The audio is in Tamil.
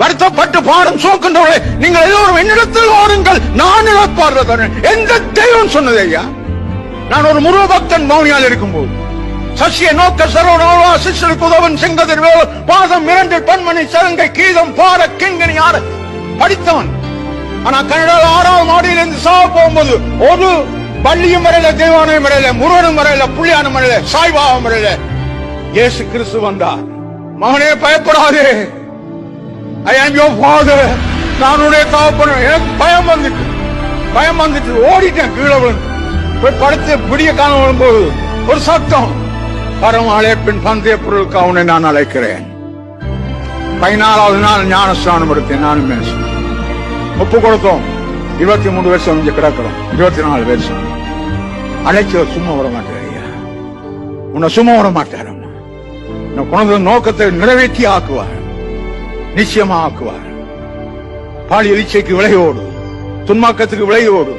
வருத்தப்பட்டு பாடும் சோக்கின்றவர்களே நீங்கள் எல்லோரும் என்னிடத்தில் வாருங்கள். நான் இழப்பார்கள் எந்த தெய்வம் சொன்னது ஐயா? நான் ஒரு முருக பக்தன் மௌனியால் இருக்கும்போது சசிய நோக்க சரோனோவா சிஷ்யருக்கு குதவன் செங்கதிர் வேல் பாதம் இரண்டு பன்மணி சலங்கை கீதம் பாட கிங்கனி ஆட படித்தவன். ஆனா கனடால ஆறாவது மாடியில இருந்து சாவ போகும்போது ஒரு பள்ளியும் வரையில தேவானையும் வரையில முருகனும் வரையில புள்ளியானும் வரையில சாய்பாவும் வரையில இயேசு கிறிஸ்து வந்தார். மகனே பயப்படாதே. ஐ ஆம் யோர் ஃபாதர் நான் உடைய தகப்பன் எனக்கு பயம் வந்துட்டு. பயம் வந்துட்டு. ஓடிட்டேன் கீழே விழுந்து. போய் படுத்து விடிய காண வரும்போது ஒரு சத்தம். பரம் அழைப்பின் பந்தய பொருளுக்கு அவனை நான் அழைக்கிறேன். பதினாலாவது நாள் ஞானஸ்தானம் எடுத்தேன் நானும் மேசம் ஒப்பு கொடுத்தோம். இருபத்தி மூணு வருஷம் இங்க கிடக்கிறோம். இருபத்தி நாலு வருஷம் அழைச்ச சும்மா விட மாட்டார் ஐயா. உன்னை சும்மா விட மாட்டார் அம்மா உன்னை கொண்டு நோக்கத்தை நிறைவேற்றி ஆக்குவார். நிச்சயமா ஆக்குவார் பாலியல் இச்சைக்கு விளையோடு துன்மாக்கத்துக்கு விளையோடு